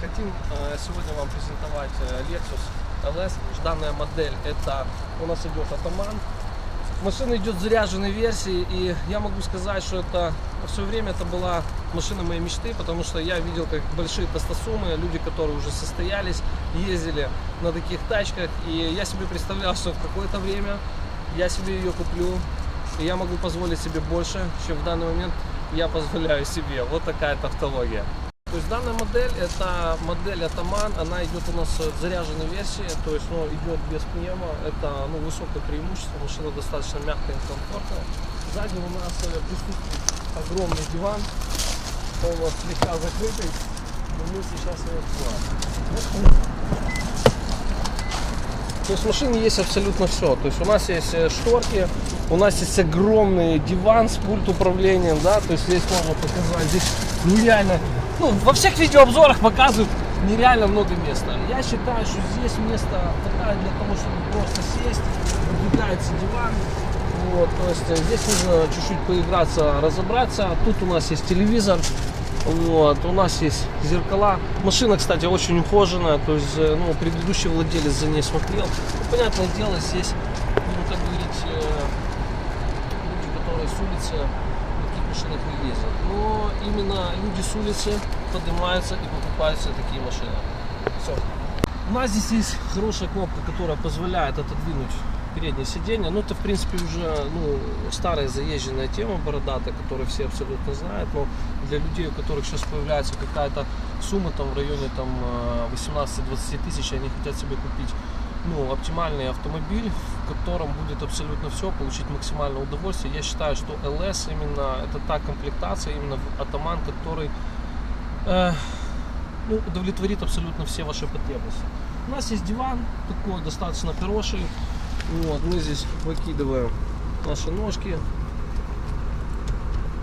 Хотим э, сегодня вам презентовать э, Lexus LS. Данная модель это у нас идет Атаман. Машина идет в заряженной версии, и я могу сказать, что это в свое время это была машина моей мечты, потому что я видел, как большие тестосумы, люди, которые уже состоялись, ездили на таких тачках, и я себе представлял, что в какое-то время я себе ее куплю, и я могу позволить себе больше, чем в данный момент я позволяю себе. Вот такая тавтология. То есть данная модель, это модель Атаман, она идет у нас в заряженной версии, то есть ну, идет без пневмо, это ну, высокое преимущество, машина достаточно мягкая и комфортная. Сзади у нас э, присутствует огромный диван, он у нас слегка закрытый, но мы сейчас его откроем. То есть в машине есть абсолютно все. То есть у нас есть э, шторки, у нас есть огромный диван с пульт управлением, да, то есть здесь можно показать, здесь нереально, ну, во всех видеообзорах показывают нереально много места. Я считаю, что здесь места хватает для того, чтобы просто сесть, выдвигается диван, вот, то есть э, здесь нужно чуть-чуть поиграться, разобраться. Тут у нас есть телевизор, вот, у нас есть зеркала. Машина, кстати, очень ухоженная, то есть, э, ну, предыдущий владелец за ней смотрел. Ну, понятное дело, здесь, будем так говорить, э, люди, которые с улицы машинах не ездят. Но именно люди с улицы поднимаются и покупают себе такие машины. Все. У нас здесь есть хорошая кнопка, которая позволяет отодвинуть переднее сиденье. Ну, это, в принципе, уже ну, старая заезженная тема бородатая, которую все абсолютно знают. Но для людей, у которых сейчас появляется какая-то сумма там в районе там, э, 18-20 тысяч, они хотят себе купить ну, оптимальный автомобиль, в котором будет абсолютно все, получить максимальное удовольствие. Я считаю, что LS именно это та комплектация, именно Атаман, который э, ну, удовлетворит абсолютно все ваши потребности. У нас есть диван такой достаточно хороший. Вот, мы здесь выкидываем наши ножки.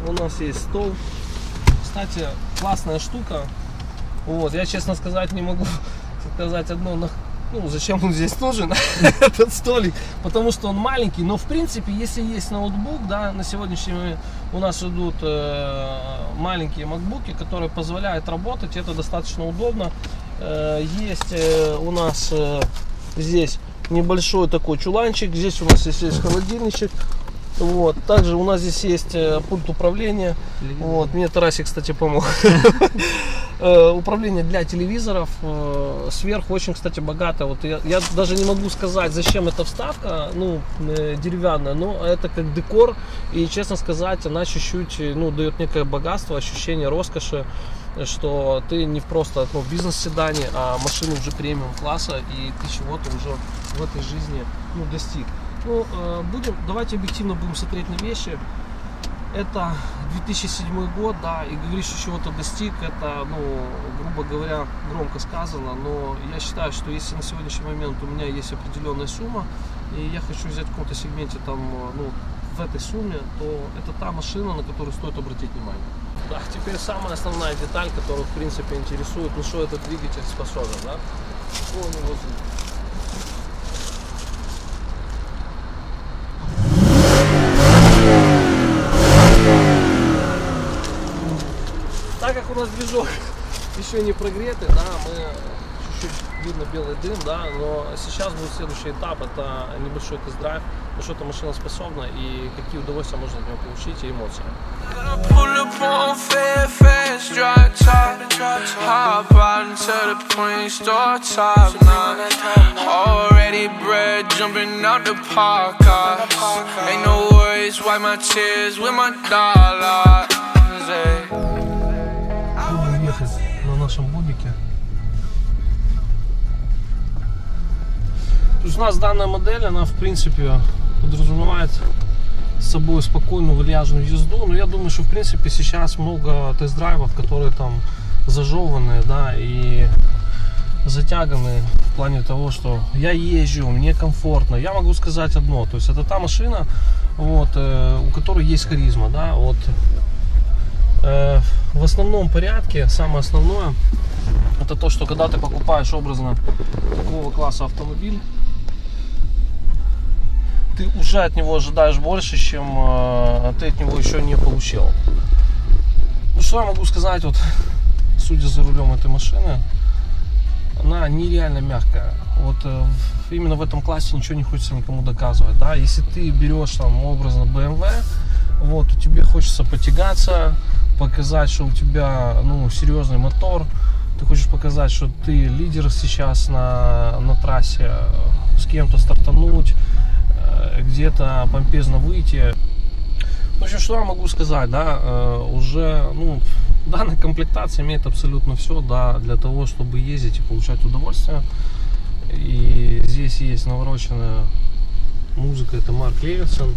У нас есть стол. Кстати, классная штука. Вот, я честно сказать не могу сказать одно, но ну, зачем он здесь нужен, этот столик, потому что он маленький, но в принципе, если есть ноутбук, да, на сегодняшний момент у нас идут э, маленькие макбуки, которые позволяют работать, это достаточно удобно. Э, есть э, у нас э, здесь небольшой такой чуланчик, здесь у нас есть, холодильничек, вот. Также у нас здесь есть э, пульт управления. Вот. Мне Тарасик, кстати, помог. Э, Управление для телевизоров. э, Сверху очень, кстати, богато. Вот я, даже не могу сказать, зачем эта вставка, ну, деревянная, но это как декор. И, честно сказать, она чуть-чуть, ну, дает некое богатство, ощущение роскоши что ты не просто ну, бизнес-седане, а машину уже премиум класса, и ты чего-то уже в этой жизни ну, достиг. Ну, будем, давайте объективно будем смотреть на вещи. Это 2007 год, да, и говоришь, что чего-то достиг, это, ну, грубо говоря, громко сказано, но я считаю, что если на сегодняшний момент у меня есть определенная сумма, и я хочу взять в каком-то сегменте там, э, ну, в этой сумме, то это та машина, на которую стоит обратить внимание. Да, теперь самая основная деталь, которая, в принципе, интересует, ну, что этот двигатель способен, да? Что у него звук? Так как у нас движок еще не прогретый, да, мы чуть-чуть видно белый дым, да, но сейчас будет следующий этап, это небольшой тест-драйв, на что эта машина способна и какие удовольствия можно от нее получить и эмоции. Uh, Ain't my tears with my dollars. Ехать на нашем бобике. То есть у нас данная модель, она в принципе подразумевает с собой спокойную вальяжную езду, но я думаю, что в принципе сейчас много тест-драйвов, которые там зажеванные, да, и затяганы в плане того, что я езжу, мне комфортно. Я могу сказать одно, то есть это та машина, вот, э, у которой есть харизма, да, вот. Э, в основном порядке, самое основное, это то, что когда ты покупаешь образно такого класса автомобиль, ты уже от него ожидаешь больше, чем э, ты от него еще не получил. Ну что я могу сказать, вот, судя за рулем этой машины, она нереально мягкая. Вот э, именно в этом классе ничего не хочется никому доказывать. Да? Если ты берешь там образно BMW, вот, тебе хочется потягаться, показать, что у тебя ну, серьезный мотор, ты хочешь показать, что ты лидер сейчас на, на трассе, с кем-то стартануть, э, где-то помпезно выйти. В общем, что я могу сказать, да, э, уже, ну, данная комплектация имеет абсолютно все, да, для того, чтобы ездить и получать удовольствие. И здесь есть навороченная музыка, это Марк Левинсон.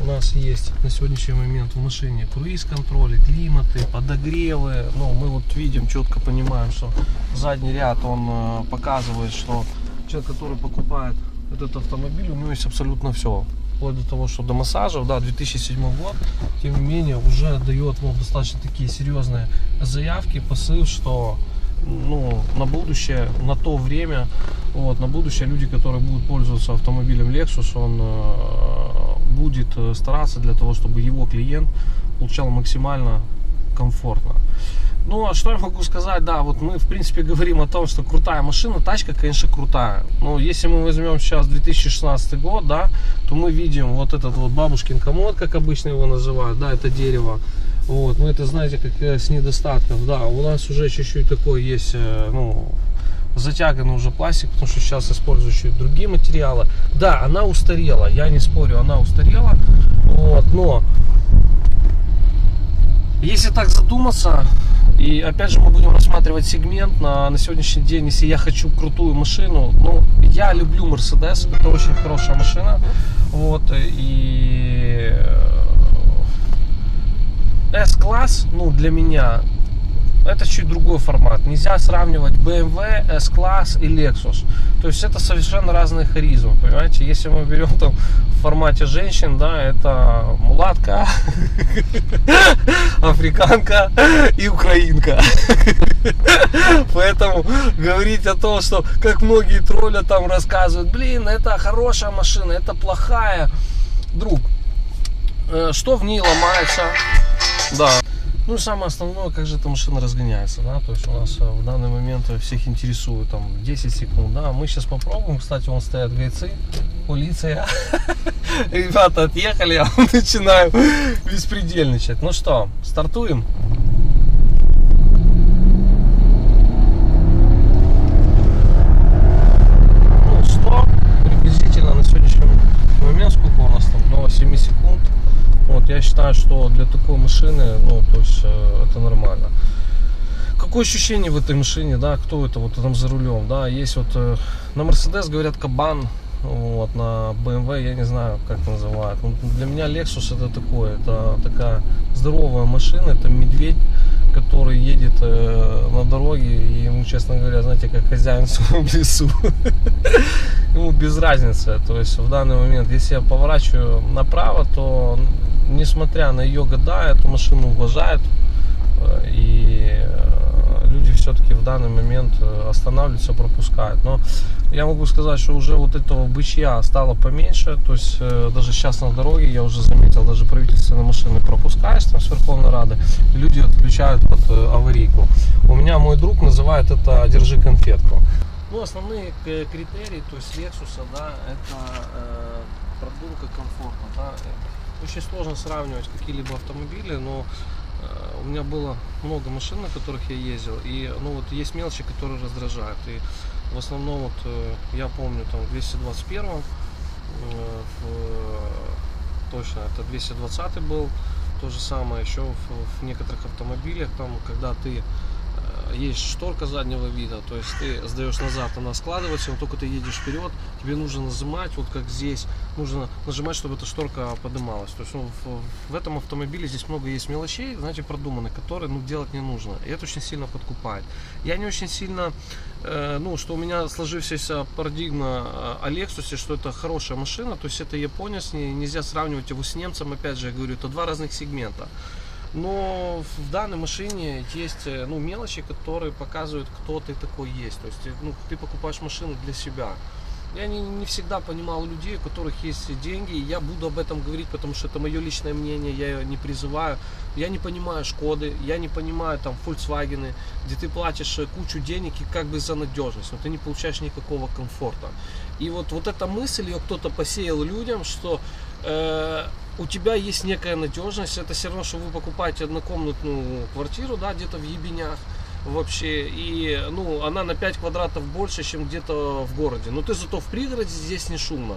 У нас есть на сегодняшний момент в машине круиз-контроль, климаты, подогревы. Ну, мы вот видим, четко понимаем, что задний ряд, он э, показывает, что человек, который покупает этот автомобиль, у него есть абсолютно все. Вплоть до того, что до массажев, да, 2007 год, тем не менее, уже дает ну, достаточно такие серьезные заявки, посыл, что ну, на будущее, на то время, вот, на будущее люди, которые будут пользоваться автомобилем Lexus, он э, будет э, стараться для того, чтобы его клиент получал максимально комфортно. Ну, а что я могу сказать, да, вот мы, в принципе, говорим о том, что крутая машина, тачка, конечно, крутая. Но если мы возьмем сейчас 2016 год, да, то мы видим вот этот вот бабушкин комод, как обычно его называют, да, это дерево. Вот, ну это, знаете, как э, с недостатков, да, у нас уже чуть-чуть такой есть, э, ну, затяганный уже пластик, потому что сейчас используют другие материалы. Да, она устарела, я не спорю, она устарела, вот, но если так задуматься, и опять же мы будем рассматривать сегмент на, на сегодняшний день, если я хочу крутую машину, ну, я люблю Mercedes, это очень хорошая машина, вот, и э, S-класс, ну, для меня, это чуть другой формат. Нельзя сравнивать BMW, S-класс и Lexus. То есть это совершенно разные харизмы, понимаете? Если мы берем там в формате женщин, да, это мулатка, африканка и украинка. Поэтому говорить о том, что как многие тролля там рассказывают, блин, это хорошая машина, это плохая. Друг, э, что в ней ломается? Да. Ну самое основное, как же эта машина разгоняется, да, то есть у нас э, в данный момент всех интересует там 10 секунд, да, мы сейчас попробуем, кстати, вон стоят гайцы, полиция, ребята отъехали, я начинаю беспредельничать. Ну что, стартуем? Ну, 100 приблизительно на сегодняшний момент, сколько у нас там, до 7 секунд. Вот, я считаю, что для такой машины, ну, то есть, э, это нормально. Какое ощущение в этой машине, да, кто это вот там за рулем, да, есть вот, э, на Mercedes говорят кабан, вот, на BMW, я не знаю, как называют. Ну, для меня Lexus это такое, это такая здоровая машина, это медведь, который едет э, на дороге, и ему, честно говоря, знаете, как хозяин в своем лесу. Ему без разницы. То есть в данный момент, если я поворачиваю направо, то несмотря на ее года, эту машину уважают. Э, И э, люди все-таки в данный момент э, останавливаются, пропускают. Но я могу сказать, что уже вот этого бычья стало поменьше. То есть даже сейчас на дороге я уже заметил, даже правительственные машины пропускаешь там с Верховной Рады, люди отключают э, аварийку. У меня мой друг называет это «держи конфетку». Ну, основные критерии, то есть Lexus, да, это э, продумка комфорта, да. Очень сложно сравнивать какие-либо автомобили, но э, у меня было много машин, на которых я ездил, и ну вот есть мелочи, которые раздражают. И в основном вот э, я помню там в 221 э, в, точно это 220 был, то же самое еще в, в некоторых автомобилях, там когда ты есть шторка заднего вида, то есть ты сдаешь назад, она складывается, но только ты едешь вперед, тебе нужно нажимать, вот как здесь, нужно нажимать, чтобы эта шторка поднималась. То есть ну, в, в этом автомобиле здесь много есть мелочей, знаете, продуманных, которые ну, делать не нужно. И это очень сильно подкупает. Я не очень сильно, э, ну, что у меня сложившаяся парадигма э, о Lexus, что это хорошая машина, то есть это японец, не, нельзя сравнивать его с немцем, опять же, я говорю, это два разных сегмента. Но в данной машине есть э, ну, мелочи, которые показывают, кто ты такой есть. То есть э, ну, ты покупаешь машину для себя. Я не, не всегда понимал людей, у которых есть деньги, я буду об этом говорить, потому что это мое личное мнение, я ее не призываю. Я не понимаю Шкоды, я не понимаю там Volkswagen, где ты платишь э, кучу денег и как бы за надежность, но ты не получаешь никакого комфорта. И вот, вот эта мысль, ее кто-то посеял людям, что у тебя есть некая надежность, это все равно, что вы покупаете однокомнатную квартиру, да, где-то в Ебенях, вообще. И, ну, она на 5 квадратов больше, чем где-то в городе. Но ты зато в пригороде здесь не шумно.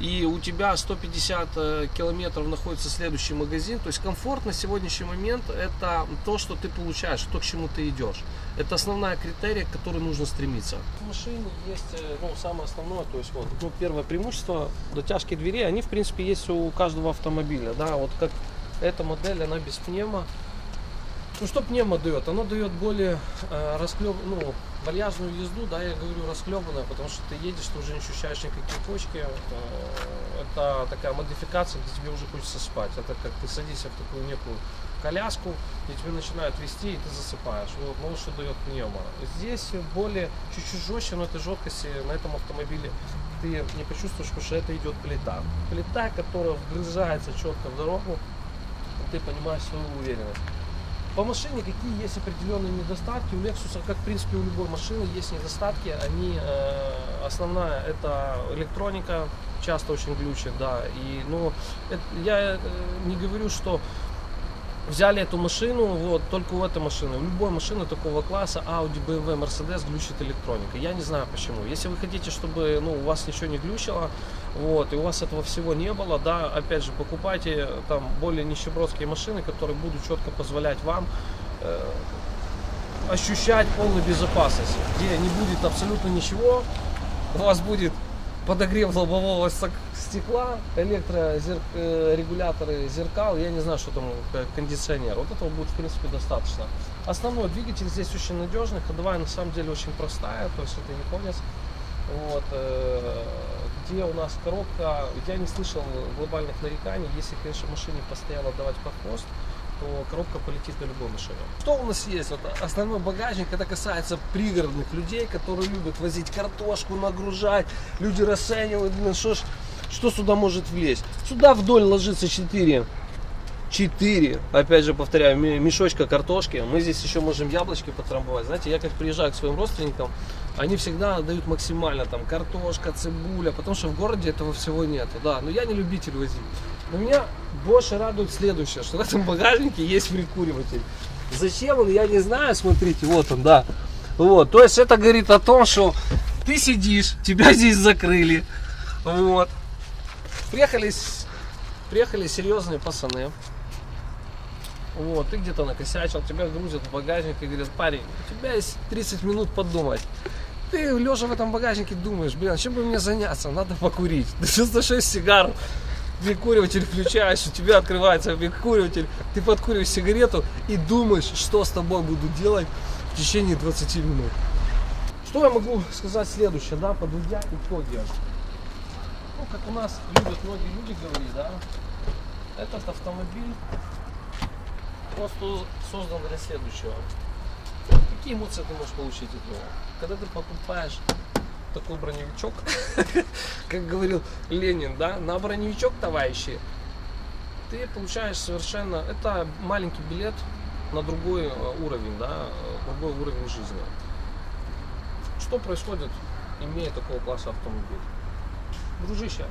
И у тебя 150 э, километров находится следующий магазин. То есть комфорт на сегодняшний момент это то, что ты получаешь, то, к чему ты идешь. Это основная критерия, к которой нужно стремиться. В машине есть э, ну, самое основное, то есть вот ну, первое преимущество дотяжки дверей, они в принципе есть у каждого автомобиля. Да, вот как эта модель, она без пневмо. Ну что пневмо дает? Оно дает более э, расклеп, ну, вальяжную езду, да, я говорю расклебанную, потому что ты едешь, ты уже не ощущаешь никакие почки. Э, это такая модификация, где тебе уже хочется спать. Это как ты садишься в такую некую коляску, и тебе начинают вести, и ты засыпаешь. Вот, ну что дает пневмо. Здесь более чуть-чуть жестче, но этой жесткости на этом автомобиле ты не почувствуешь, потому что это идет плита. Плита, которая вгрызается четко в дорогу, ты понимаешь свою уверенность. По машине какие есть определенные недостатки. У Lexus, как в принципе у любой машины, есть недостатки. Они э, основная это электроника, часто очень глючит, да. И ну это, я э, не говорю, что взяли эту машину, вот, только у этой машины. У любой машины такого класса, Audi, BMW, Mercedes глючит электроника. Я не знаю почему. Если вы хотите, чтобы ну, у вас ничего не глючило, вот, и у вас этого всего не было, да, опять же, покупайте там более нищебродские машины, которые будут четко позволять вам э, ощущать полную безопасность, где не будет абсолютно ничего, у вас будет подогрев лобового стекла, электрорегуляторы зеркал, я не знаю, что там э, кондиционер. Вот этого будет в принципе достаточно. Основной двигатель здесь очень надежный, ходовая на самом деле очень простая, то есть это японец. Вот, э, где у нас коробка, я не слышал глобальных нареканий, если, конечно, машине постоянно давать под хвост, то коробка полетит на любой машине. Что у нас есть? Вот основной багажник, это касается пригородных людей, которые любят возить картошку, нагружать. Люди расценивают, блин, что, ж, что сюда может влезть. Сюда вдоль ложится 4 4, опять же повторяю, мешочка картошки. Мы здесь еще можем яблочки потрамбовать. Знаете, я как приезжаю к своим родственникам, они всегда дают максимально там картошка, цибуля, потому что в городе этого всего нет. Да, но я не любитель возить. Но меня больше радует следующее, что в этом багажнике есть прикуриватель. Зачем он, я не знаю, смотрите, вот он, да. Вот, то есть это говорит о том, что ты сидишь, тебя здесь закрыли, вот. Приехали, приехали серьезные пацаны, вот, ты где-то накосячил, тебя грузят в багажник и говорят, парень, у тебя есть 30 минут подумать. Ты лежа в этом багажнике думаешь, блин, чем бы мне заняться? Надо покурить. Ты достаешь сигару, прикуриватель включаешь, у тебя открывается прикуриватель, ты подкуриваешь сигарету и думаешь, что с тобой буду делать в течение 20 минут. Что я могу сказать следующее, да, подводя итоги. Ну, как у нас любят многие люди говорить, да, этот автомобиль просто создан для следующего. Какие эмоции ты можешь получить от него? Когда ты покупаешь такой броневичок, как говорил Ленин, да, на броневичок, товарищи, ты получаешь совершенно, это маленький билет на другой э, уровень, да, другой уровень жизни. Что происходит, имея такого класса автомобиль? Дружище,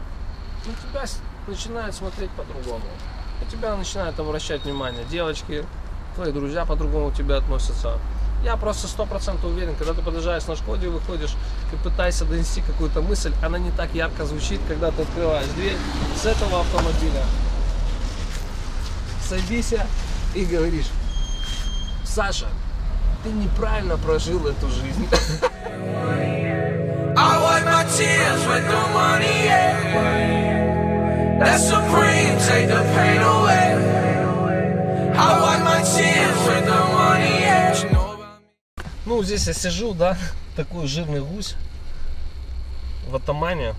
на тебя начинают смотреть по-другому. На тебя начинают обращать внимание девочки, твои друзья по-другому к тебе относятся. Я просто сто процентов уверен, когда ты подъезжаешь на Шкоде, выходишь и пытаешься донести какую-то мысль, она не так ярко звучит, когда ты открываешь дверь с этого автомобиля. Садися и говоришь, Саша, ты неправильно прожил эту жизнь. Ну, здесь я сижу, да, такой жирный гусь в атамане.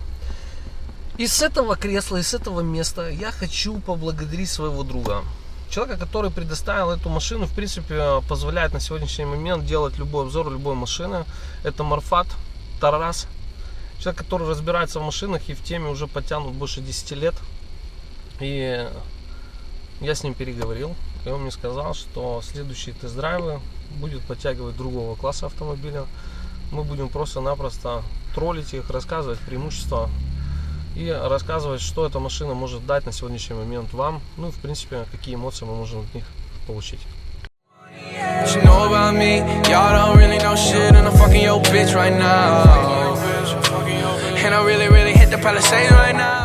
И с этого кресла, и с этого места я хочу поблагодарить своего друга. Человека, который предоставил эту машину, в принципе, позволяет на сегодняшний момент делать любой обзор любой машины. Это Марфат Тарас. Человек, который разбирается в машинах и в теме уже потянут больше 10 лет. И я с ним переговорил, и он мне сказал, что следующие тест-драйвы будет подтягивать другого класса автомобиля. Мы будем просто-напросто троллить их, рассказывать преимущества и рассказывать, что эта машина может дать на сегодняшний момент вам. Ну и, в принципе, какие эмоции мы можем от них получить. You know about me? Y'all don't really know shit, and I'm fucking your bitch right now. And I really, really hit the palisades right now.